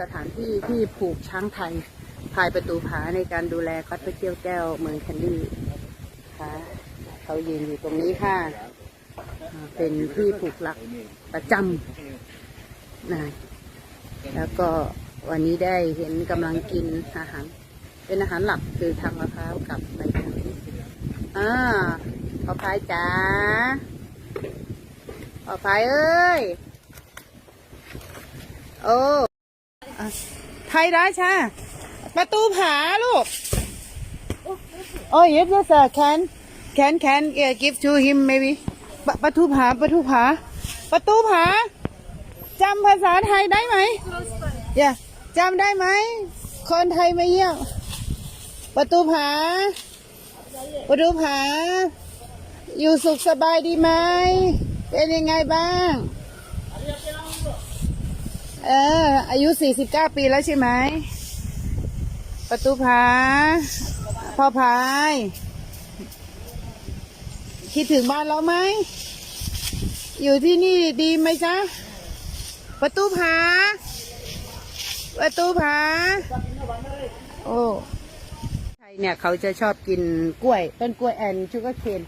สถานที่ที่ผูกช้างไทยภายประตูผาในการดูแลคัดไปเที่ยวแก้วเมืองแคนดี้ค่ะเขายืนอยู่ตรงนี้ค่ะ เป็นที่ผูกหลักประจำนะแล้วก็วันนี้ได้เห็นกำลังกินอาหาร เป็นอาหารหลักคือทางมะพร้าวกับใบขนุนอ่าพอพายจ๋าพอพายเอ้ย โอ้ไทยราชาประตูผาลูก โอ้ย yes yes sir can can can yeah, give to him maybe ปประตูผาประตูผาประตูผาจำภาษาไทยได้ไหม yeah จำได้ไหม คนไทยมาเยี่ยม ประตูผา ประตูผา อยู่สุขสบายดีไหม เป็นยังไงบ้าง เออ อายุ49ปีแล้วใช่ไหม ประตูผาพ่อพาย คิดถึงบ้านเราไหม อยู่ที่นี่ดีไหมจ๊ะ ประตูผา ประตูผา โอ้ ไทยเนี่ยเขาจะชอบกินกล้วย ต้นกล้วยแอนชูกเคน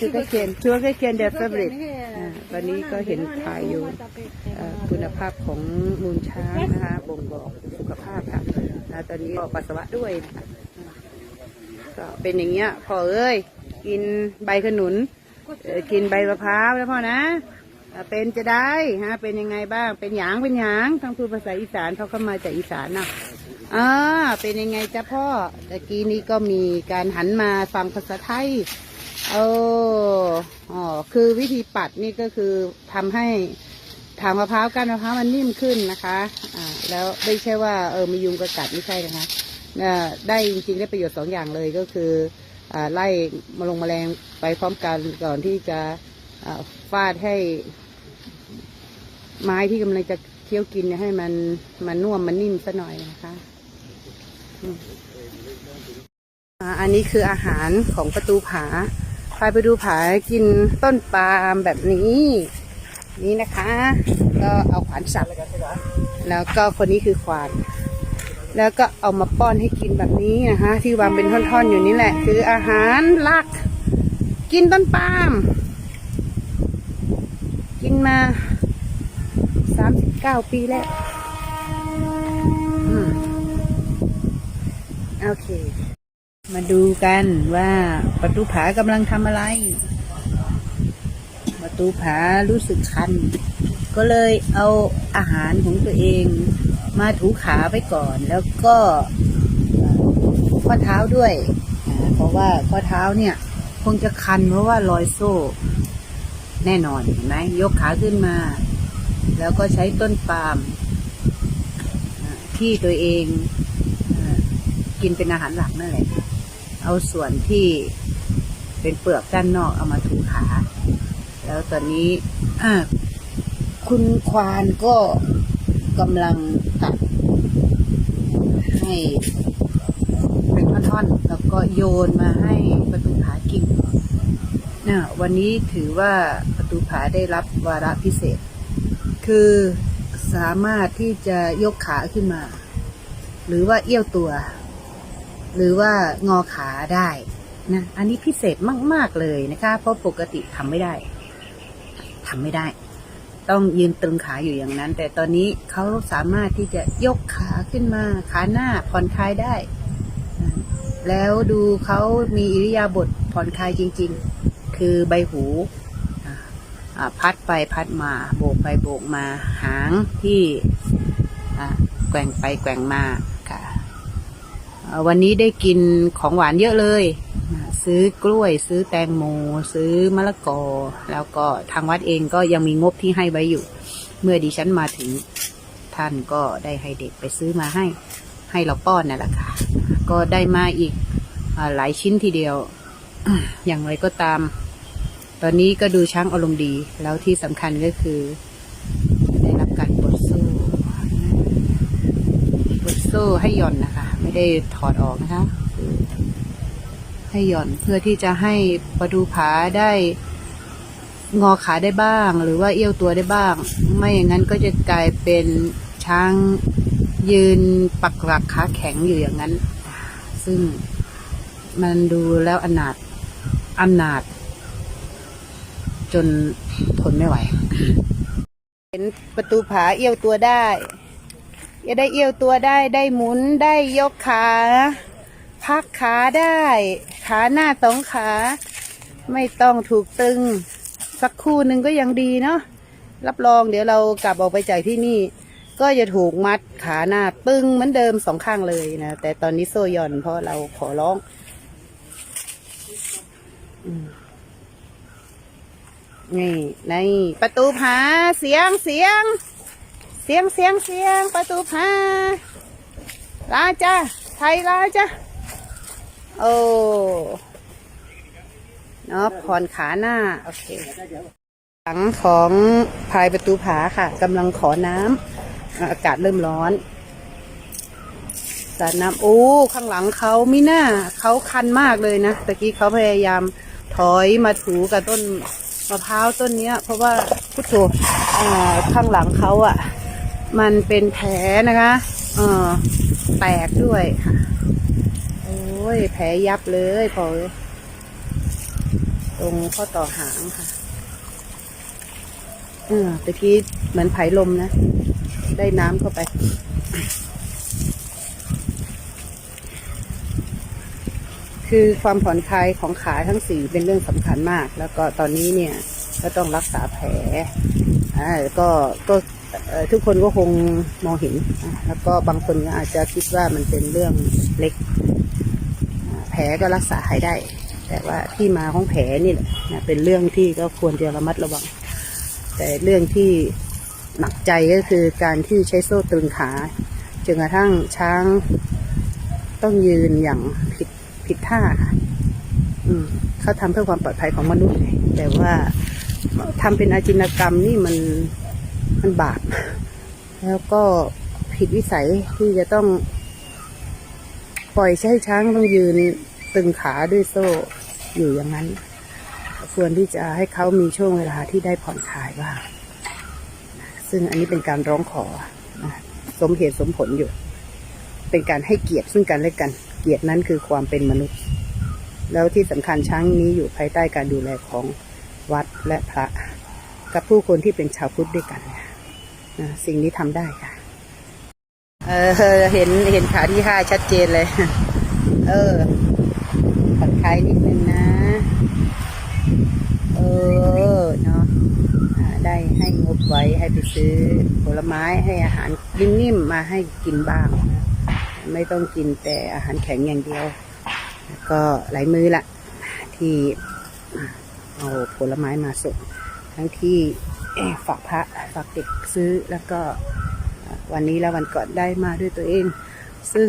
ชูกเคนชูกเคนเดฟเฟอร์วันนี้ก็เห็นถ่ายอยู่คุณภาพของมูลช้างนะคะบ่งบอกสุขภาพค่ะตอนนี้ก็ปัสสาวะด้วยนะคะก็เป็นอย่างเงี้ยพ่อเอ้ยกินใบขนุนกินใบมะพร้าวแล้วพ่อนะเป็นจะได้ฮะเป็นยังไงบ้าง เป็นหยางเป็นหยางทั้งพูดภาษาอีสานเขาก็มาจากอีสานนะอ่าเป็นยังไงจ้ะพ่อตะกี้นี้ก็มีการหันมาฟังภาษาไทย โอ้อ๋อคือวิธีปัดนี่ก็คือทำให้ทางมะพร้าวก้านมะพร้าวมันนิ่มขึ้นนะคะอ่าแล้วไม่ใช่ว่าเออมียุงกระกัดไม่ใช่นะคะเอ่อได้จริงๆได้ประโยชน์สองอย่างเลยก็คืออ่าไล่มาลงมแมลงไปพร้อมกันก่อนที่จะอ่าฟาดให้ ไม้ที่กำลังจะเคี้ยวกินเนี่ยให้มันมันนุ่มมันนิ่มซะหน่อยนะคะอ่าอันนี้คืออาหารของประตูผา พายประตูผากินต้นปาล์มแบบนี้ นี่นะคะ ก็เอาขวานสับแล้วก็คนนี้คือควาน แล้วก็เอามาป้อนให้กินแบบนี้นะคะ ที่วางเป็นท่อนๆอยู่นี่แหละ คืออาหารหลัก กินต้นปาล์มกินมาสามสิบเก้าปีแล้วโอเค มาดูกันว่าประตูผากำลังทำอะไร ประตูผารู้สึกคัน ก็เลยเอาอาหารของตัวเองมาถูขาไปก่อน แล้วก็ข้อเท้าด้วย เพราะว่าข้อเท้าเนี่ย คงจะคันเพราะว่ารอยโซ่ แน่นอนเห็นไหมยกขาขึ้นมา แล้วก็ใช้ต้นปาล์มที่ตัวเองกินเป็นอาหารหลักนั่นแหละ เอาส่วนที่เป็นเปลือกด้านนอกเอามาถูขา แล้วตอนนี้คุณควานก็กำลังตัดให้เป็นท่อนๆ แล้วก็โยนมาให้ประตูผากินนะวันนี้ถือว่าประตูผาได้รับวาระพิเศษ คือสามารถที่จะยกขาขึ้นมา หรือว่าเอี้ยวตัว หรือว่างอขาได้นะอันนี้พิเศษมาก ๆ เลยนะคะ เพราะปกติทำไม่ได้ ทำไม่ได้ ต้องยืนตรึงขาอยู่อย่างนั้น แต่ตอนนี้เขาสามารถที่จะยกขาขึ้นมา ขาหน้าผ่อนคลายได้ แล้วดูเขามีอิริยาบถผ่อนคลายจริง ๆ คือใบหูพัดไปพัดมาโบกไปโบกมาหางที่แกว่งไปแกว่งมา วันนี้ได้กินของหวานเยอะเลย ซื้อกล้วยซื้อแตงโม ซื้อมะละกอ แล้วก็ทางวัดเองก็ยังมีงบที่ให้ไว้อยู่ เมื่อดิฉันมาถึงท่านก็ได้ให้เด็กไปซื้อมาให้ ให้เราป้อนนั่นแหละค่ะ ก็ได้มาอีกอหลายชิ้นทีเดียว อย่างไรก็ตาม ตอนนี้ก็ดูช้างอารมณ์ดี แล้วที่สำคัญก็คือ ได้รับการปลดโซ่ปลดโซ่ให้ย่อนนะคะ ได้ถอดออกนะคะให้หย่อนเพื่อที่จะให้ประดูผาได้งอขาได้บ้าง หรือว่าเอี้ยวตัวได้บ้าง ไม่อย่างนั้นก็จะกลายเป็นช้างยืนปักหลักขาแข็งอยู่อย่างนั้น ซึ่งมันดูแล้วอนาถอนาถจนทนไม่ไหว เห็นประตูผาเอี้ยวตัวได้ จะได้เอี้ยวตัวได้ได้หมุนได้ยกขา พักขาได้ ขาหน้าสองขา ไม่ต้องถูกตึง สักครู่หนึ่งก็ยังดีเนาะรับรองเดี๋ยวเรากลับออกไปจากที่นี่ ก็จะถูกมัดขาหน้าตึงเหมือนเดิมสองข้างเลยนะแต่ตอนนี้โซ่ย่อนเพราะเราขอร้องนี่ในประตูผาเสียงเสียง เสียงเสียงเสียงประตูผาลาจ้าไทยลาจ้าโอ้เนาะผ่อนขาหน้า โอเคหลังของพายประตูผาค่ะกำลังขอน้ำอากาศเริ่มร้อนสาดน้ำโอ้ข้างหลังเขามิน่าเขาคันมากเลยนะตะกี้เขาพยายามถอยมาถูกับต้นมะพร้าวต้นเนี้ย เพราะว่าพุทโธข้างหลังเขาอะ่ะ มันเป็นแผลนะคะเออแตกด้วยค่ะ โอ้ย แผลยับเลยพอตรงข้อต่อหางค่ะ เออตะกี้เหมือนไผ่ลมนะ ได้น้ำเข้าไปคือความผ่อนคลายของขาทั้งสี่เป็นเรื่องสำคัญมาก แล้วก็ตอนนี้เนี่ยก็ต้องรักษาแผลอ่าก็ก็ ทุกคนก็คงมองเห็น แล้วก็บางคนก็อาจจะคิดว่ามันเป็นเรื่องเล็ก แผลก็รักษาหายได้ แต่ว่าที่มาของแผลนี่แหละเป็นเรื่องที่ก็ควรจะระมัดระวัง แต่เรื่องที่หนักใจก็คือการที่ใช้โซ่ตรึงขาจนกระทั่งช้างต้องยืนอย่างผิดผิดท่าอืมเขาทำเพื่อความปลอดภัยของมนุษย์ แต่ว่าทำเป็นอาจินกรรมนี่มัน มันบาปแล้วก็ผิดวิสัยที่จะต้อง ปล่อยให้ช้างต้องยืนตึงขาด้วยโซ่อยู่อย่างนั้น ควรที่จะให้เขามีช่วงเวลาที่ได้ผ่อนคลายบ้างซึ่งอันนี้เป็นการร้องขอสมเหตุสมผลอยู่ เป็นการให้เกียรติซึ่งกันและกัน เกียรตินั้นคือความเป็นมนุษย์ แล้วที่สำคัญช้างนี้อยู่ภายใต้การดูแลของวัดและพระ กับผู้คนที่เป็นชาวพุทธด้วยกันนะ สิ่งนี้ทำได้ค่ะ เออเห็นเห็นขาที่ห้าชัดเจนเลย เออผ่อนคลายนิดนึงนะ เออเนาะได้ให้งบไว้ให้ไปซื้อผลไม้ให้อาหารนิ่มๆมาให้กินบ้าง ไม่ต้องกินแต่อาหารแข็งอย่างเดียวแล้วก็หลายมือละที่เอาผลไม้มาส่งทั้งที่ ฝากพระฝากเด็กซื้อแล้วก็วันนี้แล้ววันก่อนได้มาด้วยตัวเอง ซึ่ง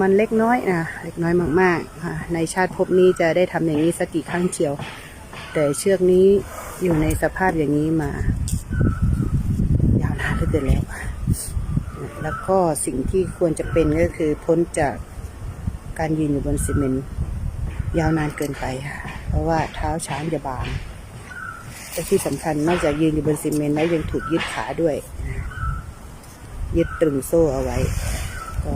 มันเล็กน้อยนะเล็กน้อยมากๆค่ะในชาติภพนี้จะได้ทำอย่างนี้สักกี่ครั้งเชียว แต่เชือกนี้อยู่ในสภาพอย่างนี้มายาวนานเหลือเกินแล้วแล้วก็สิ่งที่ควรจะเป็นก็คือพ้นจากการยืนอยู่บนซีเมนต์ยาวนานเกินไปค่ะเพราะว่าเท้าช้างจะบาง และที่สำคัญนอกจากยืนอยู่บนซีเมนต์แล้วยังถูกยึดขาด้วย ยึดตรึงโซ่เอาไว้ ก็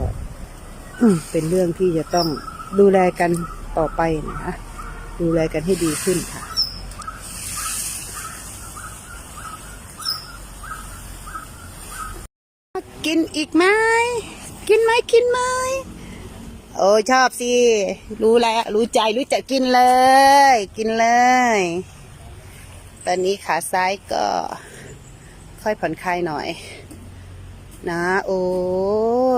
เป็นเรื่องที่จะต้องดูแลกันต่อไปนะคะดูแลกันให้ดีขึ้นค่ะ กินอีกไหมกินไหมกินไหมโอ้ชอบสิ รู้แล้ว รู้ใจรู้จักกินเลย กินเลย ตอนนี้ขาซ้ายก็ค่อยผ่อนคลายหน่อย นะ โอ้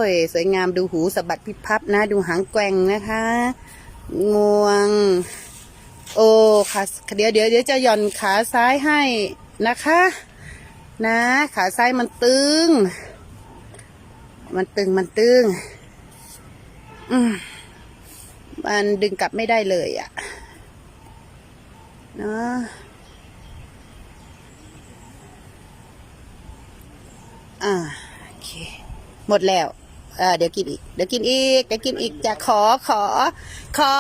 ย สวยงามดูหูสะบัดพิพับนะ ดูหางแกว่งนะคะ งวง โอ้ขาเดี๋ยวเดี๋ยวเดี๋ยวจะหย่อนขาซ้ายให้นะคะ นะ ขาซ้ายมันตึง มันตึงมันตึง อืมมันดึงกลับไม่ได้เลยอะ่ะ เนาะ อ่าโอเคหมดแล้วเออเดี๋ยวกินอีก เดี๋ยวกินอีก เดี๋ยวกินอีกจะขอขอ ขอ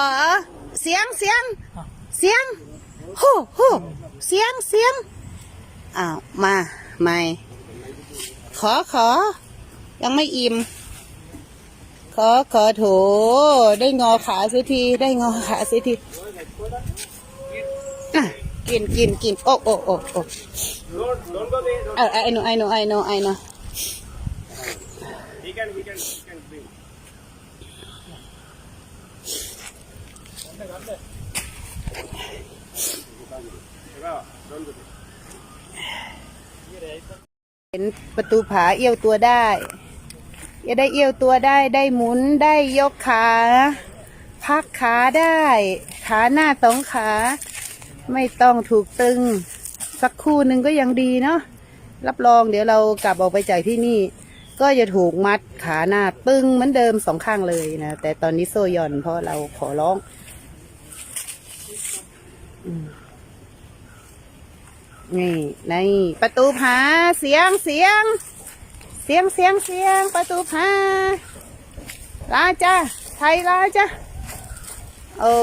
เสียงเสียง เสียงโู้ฮู้เสียงเสียงอ้าวมาไม่ขอขอ ยังไม่อิ่ม ขอขอโถ ได้งอขาเสียที ได้งอขาเสียทีกินกินกินโอ้โอ้โอ้โอ้ Don't, don't go there. Don't. เออ I know I know I know I know can, he can, he can bring. Don't go there. เห็นประตูผาเอี้ยวตัวได้จะได้เอี้ยวตัวได้ได้หมุนได้ยกขา พักขาได้ ขาหน้าสองขา ไม่ต้องถูกตึง สักครู่หนึ่งก็ยังดีเนาะรับรองเดี๋ยวเรากลับออกไปจากที่นี่ ก็จะถูกมัดขาหน้าตึงเหมือนเดิมสองข้างเลยนะ แต่ตอนนี้โซ่ย่อนเพราะเราขอร้องนี่ในประตูผาเสียงเสียง เสียงเสียงเสียง ประตูผาลาจ้าไทยลาจ้าโอ้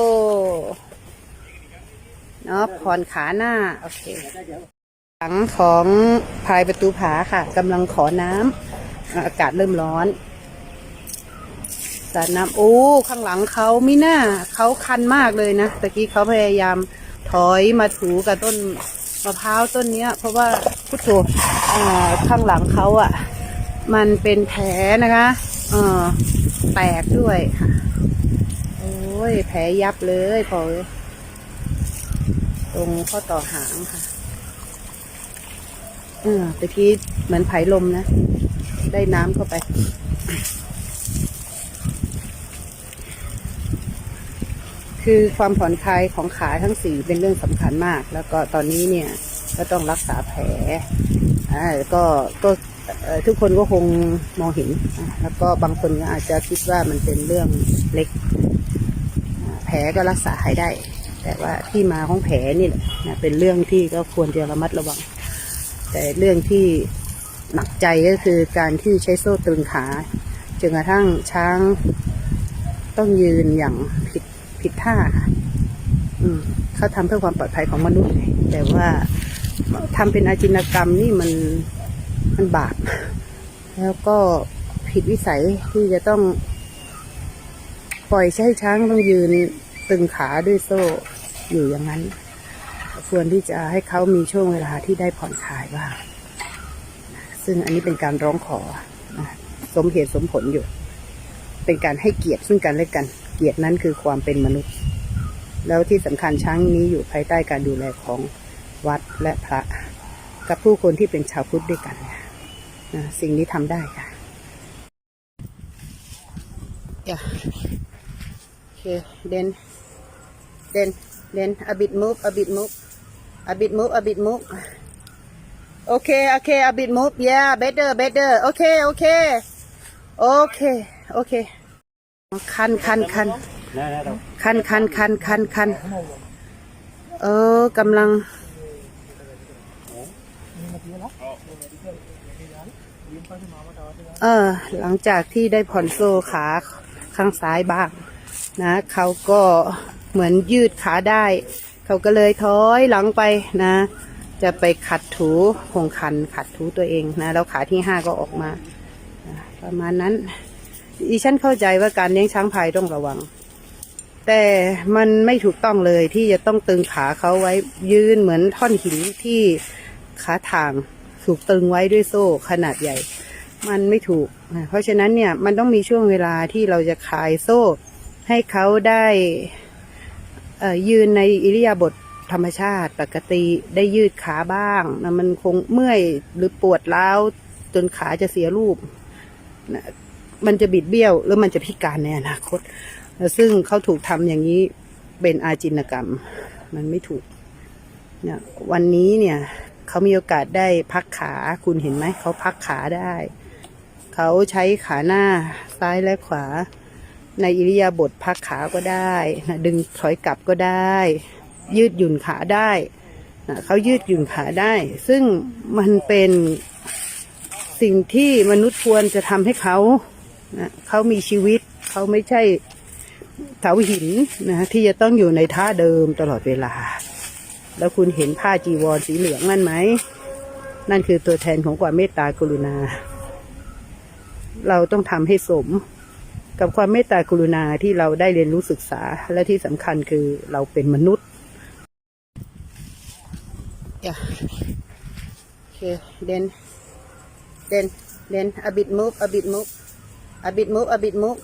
เนาะผ่อนขาหน้า โอเคหลังของพายประตูผาค่ะกำลังขอน้ำ อากาศเริ่มร้อนสาดน้ำโอ้ ข้างหลังเขาไมิน่าเขาคันมากเลยนะตะกี้เขาพยายามถอยมาถูกับต้นมะพร้าวต้นเนี้ย เพราะว่าพุทโธข้างหลังเขาอะ่ะ มันเป็นแผลนะคะเออแตกด้วยค่ะ โอ้ย แผลยับเลยพอตรงข้อต่อหางค่ะเออตะกี้เหมือนไผ่ลมนะ ได้น้ำเข้าไป คือความผ่อนคลายของขาทั้งสี่เป็นเรื่องสำคัญมาก แล้วก็ตอนนี้เนี่ยก็ต้องรักษาแผลอ่าก็ก็ทุกคนก็คงมองเห็น แล้วก็บางคนก็อาจจะคิดว่ามันเป็นเรื่องเล็ก แผลก็รักษาหายได้ แต่ว่าที่มาของแผลนี่แหละเป็นเรื่องที่ก็ควรจะระมัดระวัง แต่เรื่องที่ หนักใจก็คือการที่ใช้โซ่ตรึงขาจนกระทั่งช้างต้องยืนอย่างผิดผิดท่าอืมเขาทำเพื่อความปลอดภัยของมนุษย์แต่ว่าทำเป็นอาจินกรรมนี่มันมันบาปแล้วก็ผิดวิสัยที่จะต้อง ปล่อยให้ช้างต้องยืนตึงขาด้วยโซ่อยู่อย่างนั้น ควรที่จะให้เขามีช่วงเวลาที่ได้ผ่อนคลายบ้าง ซึ่งอันนี้เป็นการร้องขอสมเหตุสมผลอยู่ เป็นการให้เกียรติซึ่งกันและกัน เกียรตินั้นคือความเป็นมนุษย์ แล้วที่สำคัญช้างนี้อยู่ภายใต้การดูแลของวัดและพระ กับผู้คนที่เป็นชาวพุทธด้วยกันนะสิ่งนี้ทำได้ค่ะอย่าโอเคเดน then then a bit move a bit move a bit move a bit move okay okay a bit move yeah better better okay okay okay okay คันคันคันคันคันคันคันคันเออกำลัง เออ หลังจากที่ได้ผ่อนโซ่ขาข้างซ้ายบ้าง นะเขาก็เหมือนยืดขาได้ เขาก็เลยถอยหลังไปนะ จะไปขัดถูคงคันขัดถูตัวเองนะ แล้วขาที่ห้าก็ออกมา ประมาณนั้นดิฉันเข้าใจว่าการเลี้ยงช้างพายต้องระวัง แต่มันไม่ถูกต้องเลยที่จะต้องตึงขาเขาไว้ยืนเหมือนท่อนหินที่ขาทางถูกตึงไว้ด้วยโซ่ขนาดใหญ่ มันไม่ถูก เพราะฉะนั้นเนี่ยมันต้องมีช่วงเวลาที่เราจะคลายโซ่ ให้เขาได้ยืนในอิริยาบถ ธรรมชาติปกติได้ยืดขาบ้างนะมันคงเมื่อยหรือปวดร้าวจนขาจะเสียรูปนะมันจะบิดเบี้ยวหรือมันจะพิการในอนาคต ซึ่งเขาถูกทำอย่างนี้เป็นอาจินกรรม มันไม่ถูกเนี่ยวันนี้เนี่ยเขามีโอกาสได้พักขาคุณเห็นไหม เขาพักขาได้ เขาใช้ขาหน้าซ้ายและขวา ในอิริยาบถพักขาก็ได้นะดึงถอยกลับก็ได้ ยืดหยุ่นขาได้นะเขายืดหยุ่นขาได้ ซึ่งมันเป็นสิ่งที่มนุษย์ควรจะทำให้เขานะเขามีชีวิต เขาไม่ใช่เสาหินนะที่จะต้องอยู่ในท่าเดิมตลอดเวลา แล้วคุณเห็นผ้าจีวรสีเหลืองนั่นไหม นั่นคือตัวแทนของความเมตตากรุณา เราต้องทำให้สมกับความเมตตากรุณาที่เราได้เรียนรู้ศึกษาและที่สำคัญคือเราเป็นมนุษย์ Yeah. Okay, then, then, then a bit move, a bit move, a bit move, a bit move.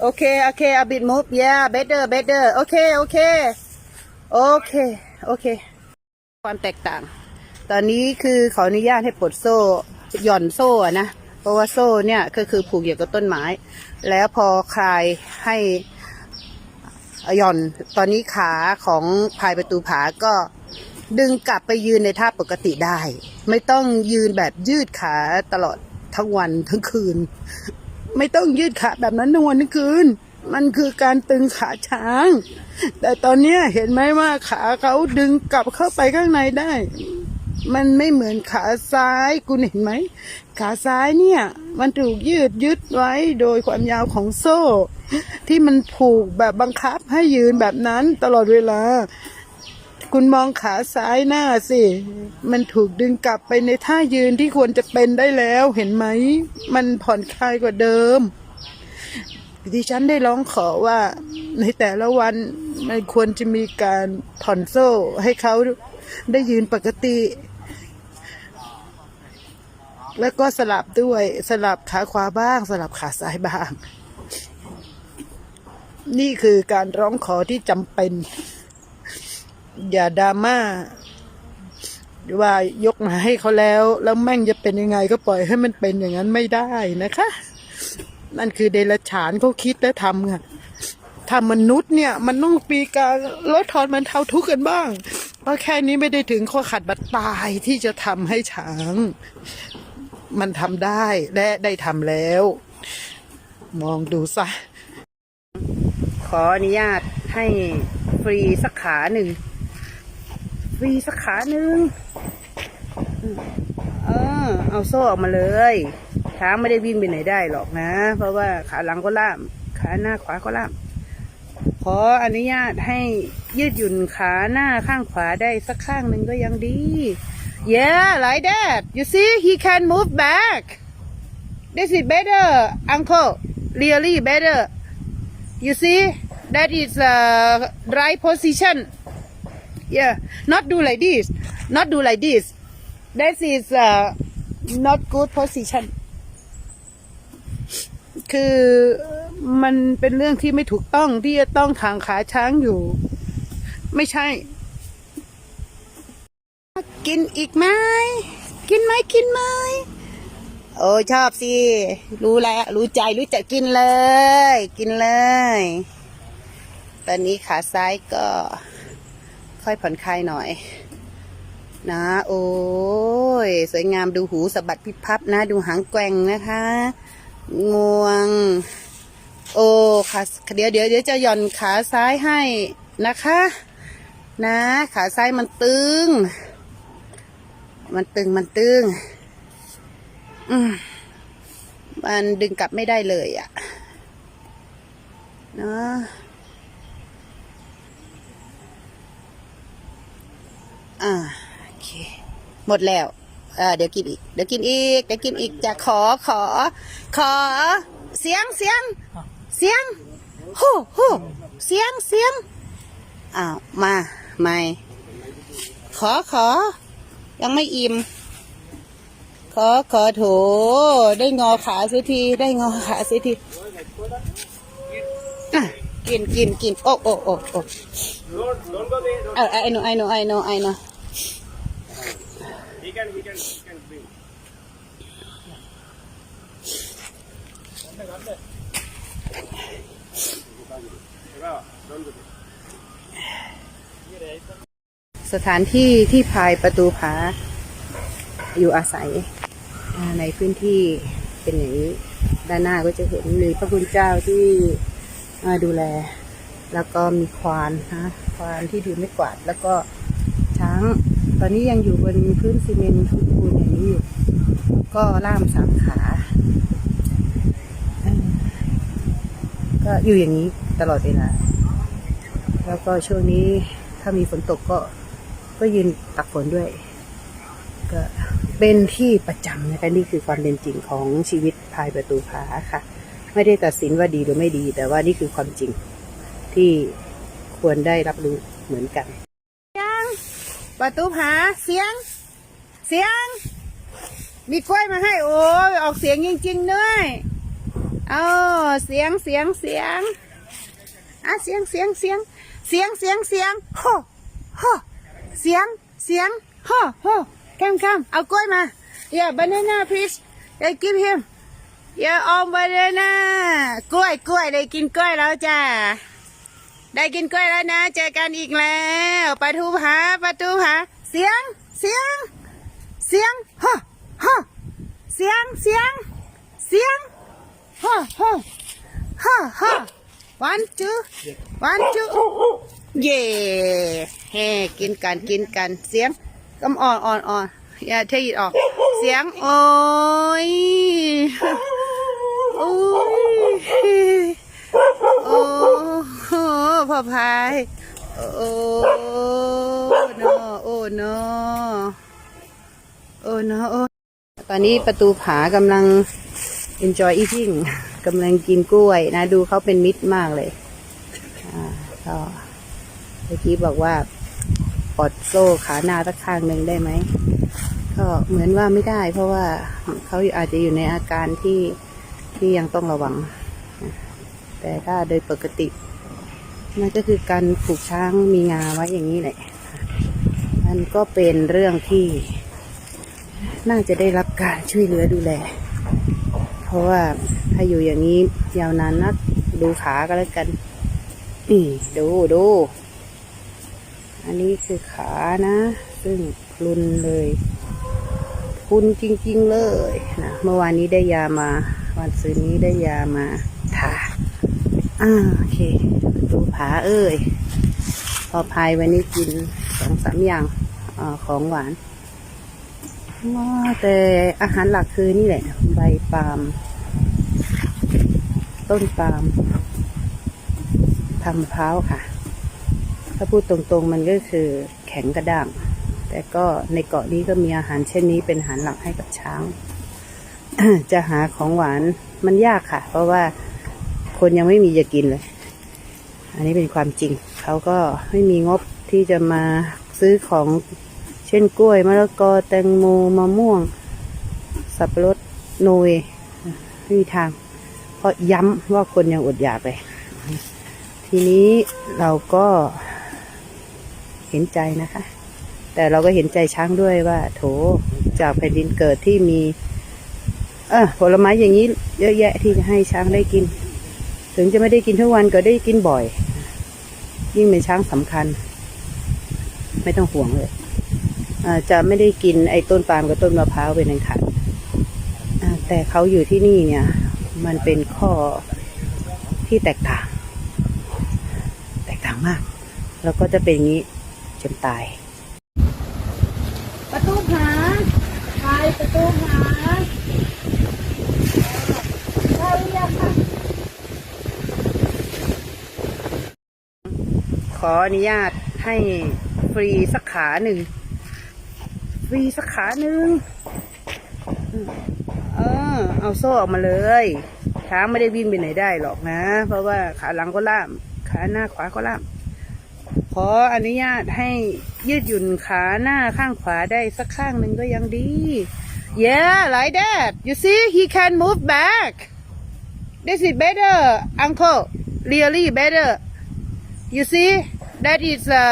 Okay, okay, a bit move. Yeah, better, better. Okay, okay, okay, okay. ความแตกต่าง ตอนนี้คือขออนุญาตให้ปลดโซ่หย่อนโซ่นะ เพราะว่าโซ่เนี่ยก็คือผูกอยู่กับต้นไม้ แล้วพอคลายให้หย่อน ตอนนี้ขาของพายประตูผาก็ ดึงกลับไปยืนในท่าปกติได้ ไม่ต้องยืนแบบยืดขาตลอดทั้งวันทั้งคืน ไม่ต้องยืดขาแบบนั้นทั้งวันทั้งคืน มันคือการตึงขาช้าง แต่ตอนนี้เห็นไหมว่าขาเขาดึงกลับเข้าไปข้างในได้ มันไม่เหมือนขาซ้ายคุณเห็นไหม ขาซ้ายเนี่ย มันถูกยืดยึดไว้โดยความยาวของโซ่ ที่มันผูกแบบบังคับให้ยืนแบบนั้นตลอดเวลา คุณมองขาซ้ายหน้าสิ มันถูกดึงกลับไปในท่ายืนที่ควรจะเป็นได้แล้วเห็นไหม มันผ่อนคลายกว่าเดิม ดิฉันได้ร้องขอว่าในแต่ละวันมันควรจะมีการผ่อนโซ่ให้เขาได้ยืนปกติ แล้วก็สลับด้วยสลับขาขวาบ้าง สลับขาซ้ายบ้าง นี่คือการร้องขอที่จำเป็น อย่าดราม่าว่ายกมาให้เขาแล้ว แล้วแม่งจะเป็นยังไงก็ปล่อยให้มันเป็นอย่างนั้นไม่ได้นะคะ นั่นคือเดรัจฉานเขาคิดและทำไงถ้ามนุษย์เนี่ย มันต้องปีการลดทอนมันเท่าทุกข์กันบ้าง เพราะแค่นี้ไม่ได้ถึงข้อขัดบัตรตายที่จะทำให้ช้าง มันทำได้และได้ทำแล้ว มองดูซะ ขออนุญาตให้ฟรีสักขาหนึ่ง ฟรีสักขาหนึ่งเออ เอาโซ่ออกมาเลย ช้างไม่ได้วิ่งไปไหนได้หรอกนะ เพราะว่าขาหลังก็ล่าม ขาหน้าขวาก็ล่าม ขออนุญาตให้ยืดหยุ่นขาหน้าข้างขวาได้สักข้างหนึ่งก็ยังดี Yeah like that you see he can move back this is better uncle really better you see that is uh, right position yeah not do like this not do like this that is uh, not good position คือมันเป็นเรื่องที่ไม่ถูกต้องที่จะต้องทางขาช้างอยู่ ไม่ใช่ กินอีกไหมกินไหมกินไหมโอ้ชอบสิ รู้แล้วรู้ใจรู้จักกินเลย กินเลย ตอนนี้ขาซ้ายก็ ค่อยผ่อนคลายหน่อย นะ โอ้ย สวยงามดูหูสะบัดพิพับนะ ดูหางแกว่งนะคะ งวง โอ้ขาเดี๋ยวเดี๋ยวเดี๋ยวจะหย่อนขาซ้ายให้นะคะ นะ ขาซ้ายมันตึง มันตึงมันตึง อืมมันดึงกลับไม่ได้เลยอะ่ะ เนาะ อ่าโอเคหมดแล้วอ่าเดี๋ยวกินอีก เดี๋ยวกินอีก เดี๋ยวกินอีกจะขอขอ ขอ เสียงเสียง เสียงฮู้ฮู้เสียงเสียงอ้าวมาไม่ขอขอ ยังไม่อิ่มขอขอโถ ได้งอขาเสียที ได้งอขาเสียทีกินกินกินโอ้โอ้โอ้โอ้ Don't, don't go there. Don't. เออ I know I know I know I know He can, he can, he can bring. Bravo, don't go there. สถานที่ที่พายประตูผาอยู่อาศัยอ่าในพื้นที่เป็นอย่างนี้ ด้านหน้าก็จะเห็นมีพระคุณเจ้าที่มาดูแล แล้วก็มีควานนะ ควานที่ดูไม่กวาด แล้วก็ช้าง ตอนนี้ยังอยู่บนพื้นซีเมนต์ทุกปูนอย่างนี้อยู่ก็ล่ามสามขาอ่าก็อยู่อย่างนี้ตลอดเวลาแล้วก็ช่วงนี้ถ้ามีฝนตกก็ก็ยืนตักฝนด้วย ก็เป็นที่ประจำนะคะนี่คือความเป็นจริงของชีวิตภายประตูผาค่ะ ไม่ได้ตัดสินว่าดีหรือไม่ดี แต่ว่านี่คือความจริงที่ ควรได้รับรู้เหมือนกันเสียงประตูผาเสียง เสียง มีกล้วยมาให้ โอ้ยออกเสียงจริงๆด้วยเอาเสียงเสียงเสียงอะเสียงเสียงเสียงเสียงเสียงเสียงโฮโฮเสียงเสียงโฮโฮคมคมเอากล้วยมา yeah banana please yeah give him yeah all banana กล้วยกล้วยได้กินกล้วยแล้วจ้า ได้กินกล้วยแล้วนะ เจอกันอีกแล้วปลาทูผาปลาทูผาเสียง เสียง เสียงฮ่าฮ่าเสียง เสียง เสียงฮ่าฮ่าฮ่าฮ่า one two one two เย่เฮ้กินกันกินกันเสียงกำอ่อนอ่อนอ่อนอย่าเทยดออก เสียงโอ้ยโอ้ย พ่อพายโอ้โนโอ้โนโอ้โนโอ้ตอนนี้ประตูผากำลัง enjoy eating กำลังกินกล้วยนะ ดูเขาเป็นมิตรมากเลยอ่าก็เมื่อกี้บอกว่าปลดโซ่ขาหน้าสักข้างหนึ่งได้ไหมก็เหมือนว่าไม่ได้ เพราะว่าเขาอาจจะอยู่ในอาการที่ที่ยังต้องระวัง แต่ถ้าโดยปกติ นั่นก็คือการผูกช้างมีงาไว้อย่างนี้แหละมันก็เป็นเรื่องที่ น่าจะได้รับการช่วยเหลือดูแล เพราะว่าถ้าอยู่อย่างนี้ยาวนานนักดูขาก็แล้วกันนี่ดูดู อันนี้คือขานะ ซึ่งพรุนเลยพุนจริง ๆ เลยนะเมื่อวานนี้ได้ยามา วันซืนนี้ได้ยามาทาอ่าโอเค ผาเอ้ย พอพายวันนี้กินสองสามอย่างอของหวานว้าแต่อาหารหลักคือนี่แหละ ใบปาล์มต้นปาล์มทำมะพร้าค่ะ ถ้าพูดตรงๆมันก็คือแข็งกระด้าง แต่ก็ในเกาะนี้ก็มีอาหารเช่นนี้เป็นอาหารหลักให้กับช้าง จะหาของหวานมันยากค่ะ เพราะว่าคนยังไม่มีจะกินเลย อันนี้เป็นความจริง เขาก็ไม่มีงบที่จะมาซื้อของเช่นกล้วยมะละกอแตงโมมะม่วง สับปะรดโนยไม่มีทาง เพราะย้ำว่าคนยังอดอยากเลย ทีนี้เราก็เห็นใจนะคะ แต่เราก็เห็นใจช้างด้วยว่า โถจากแผ่นดินเกิดที่มี เออผลไม้อย่างนี้เยอะแยะที่จะให้ช้างได้กิน ถึงจะไม่ได้กินทุกวันก็ได้กินบ่อย ยิ่งเป็นช้างสำคัญ ไม่ต้องห่วงเลยจะไม่ได้กินไอ้ต้นปาล์มกับต้นมะพร้าวเป็นอันขาดแต่เขาอยู่ที่นี่เนี่ย มันเป็นข้อที่แตกต่าง แตกต่างมาก แล้วก็จะเป็นอย่างนี้จนตาย ประตูผาไปประตูผาเข้าหรือยังคะ ขออนุญาตให้ฟรีสักขาหนึ่ง ฟรีสักขาหนึ่งเออ เอาโซ่ออกมาเลยช้างไม่ได้วิ่งไปไหนได้หรอกนะ เพราะว่าขาหลังก็ล่าม ขาหน้าขวาก็ล่าม ขออนุญาตให้ยืดหยุ่นขาหน้าข้างขวาได้สักข้างหนึ่งก็ยังดี Yeah like that you see he can move back this is better uncle really better you see that is a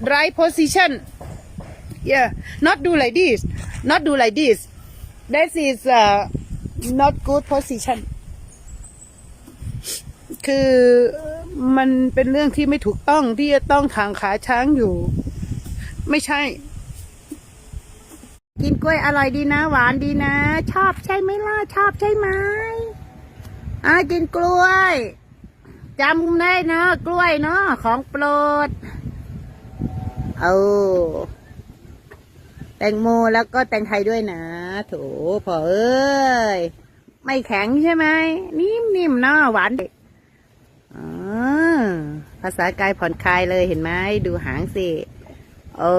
right position yeah not do like this not do like this that is uh, not good position คือมันเป็นเรื่องที่ไม่ถูกต้องที่จะต้องทางขาช้างอยู่ ไม่ใช่ กินกล้วยอร่อยดีนะ หวานดีนะ ชอบใช่ไหมล่ะ ชอบใช่ไหมอ่ากินกล้วย จำได้เนาะกล้วยเนาะของโปรดเอาแตงโมแล้วก็แตงไทยด้วยนะโถพอเอ้ย ไม่แข็งใช่ไหม นิ่มๆเนาะหวานอ๋อภาษากายผ่อนคลายเลยเห็นไหมดูหางสิ โอ้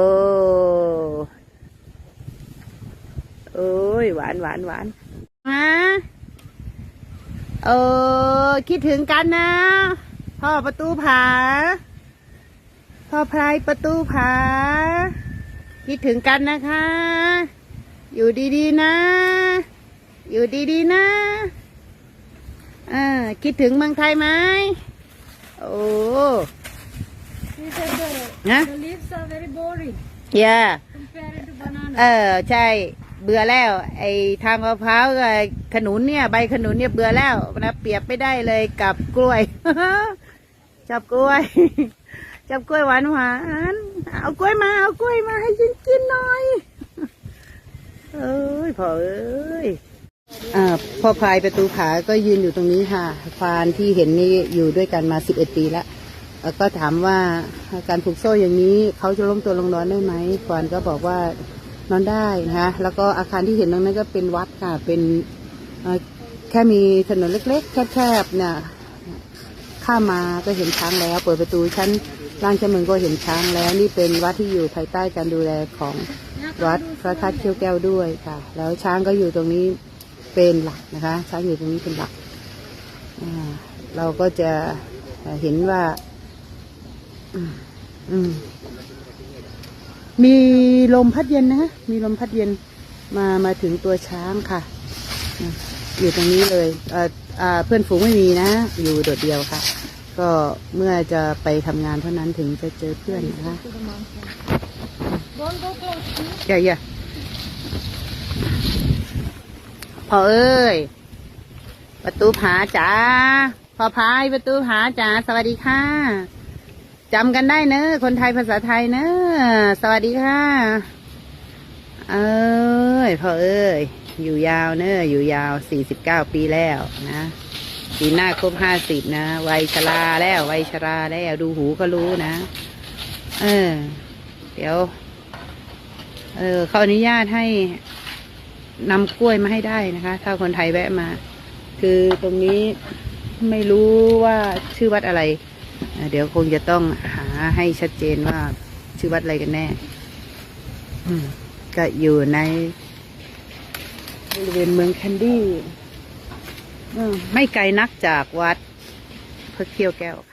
โอ้ยหวานหวานหวานมา เออ คิดถึงกันนะ พ่อประตูผา พ่อพลายประตูผา คิดถึงกันนะคะ อยู่ดีๆนะ อยู่ดีๆนะอ่าคิดถึงเมืองไทยไหมโอ้ He said the, Huh? the leaves are very boring ย่า compared to banana. เออใช่ เบื่อแล้ว ไอ้ทางมะพร้าวกับขนุนเนี่ย ใบขนุนเนี่ยเบื่อแล้วนะเปรียบไม่ได้เลยกับกล้วยจับกล้วยจับกล้วยหวานหวานๆเอากล้วยมาเอากล้วยมาให้กินกินหน่อยเอ้ยพ่อเอ้ยอ่าพ่อพายประตูผาก็ยืนอยู่ตรงนี้ค่ะฟานที่เห็นนี่อยู่ด้วยกันมาสิบเอ็ดปีแล้วแล้วก็ถามว่าการผูกโซ่อย่างนี้เขาจะล้มตัวลงนอนได้ไหมฟานก็บอกว่า นอนได้นะคะแล้วก็อาคารที่เห็นตรงนั้นก็เป็นวัดค่ะ เป็นแค่มีถนนเล็ก ๆ แคบๆเนี่ยข้ามาก็เห็นช้างแล้ว เปิดประตูชั้นล่างชั้นมืองก็เห็นช้างแล้ว นี่เป็นวัดที่อยู่ภายใต้การดูแลของวัดพระธาตุเขี้ยวแก้วด้วยค่ะ แล้วช้างก็อยู่ตรงนี้เป็นหลักนะคะ ช้างอยู่ตรงนี้เป็นหลักเราก็จะเห็นว่า อืม มีลมพัดเย็นนะมีลมพัดเย็นมามาถึงตัวช้างค่ะ อยู่ตรงนี้เลยเอ่ออ่าเพื่อนฝูงไม่มีนะ อยู่โดดเดียวค่ะ ก็เมื่อจะไปทำงานเท่านั้นถึงจะเจอเพื่อนนะคะ Don't go close. อย่าอย่าพ่อเอ้ย ประตูผาจ๋าพ่อพายประตูผาจ๋าสวัสดีค่ะ จำกันได้เนอะคนไทยภาษาไทยเนอะสวัสดีค่ะ เอ้ยพ่อเอ้ย อยู่ยาวเนอะอยู่ยาวสี่สิบเก้าปีแล้วนะปีหน้าครบห้าสิบนะวัยชราแล้ววัยชราแล้วดูหูก็รู้นะ เออ เดี๋ยว เออเขาอนุญาตให้นำกล้วยมาให้ได้นะคะ ถ้าคนไทยแวะมา คือตรงนี้ไม่รู้ว่าชื่อวัดอะไร เอ่อเดี๋ยวคงจะต้องหาให้ชัดเจนว่าชื่อวัดอะไรกันแน่อืมก็อยู่ในบริเวณเมืองแคนดี้อืมไม่ไกลนักจากวัดพระเขี้ยวแก้วค่ะ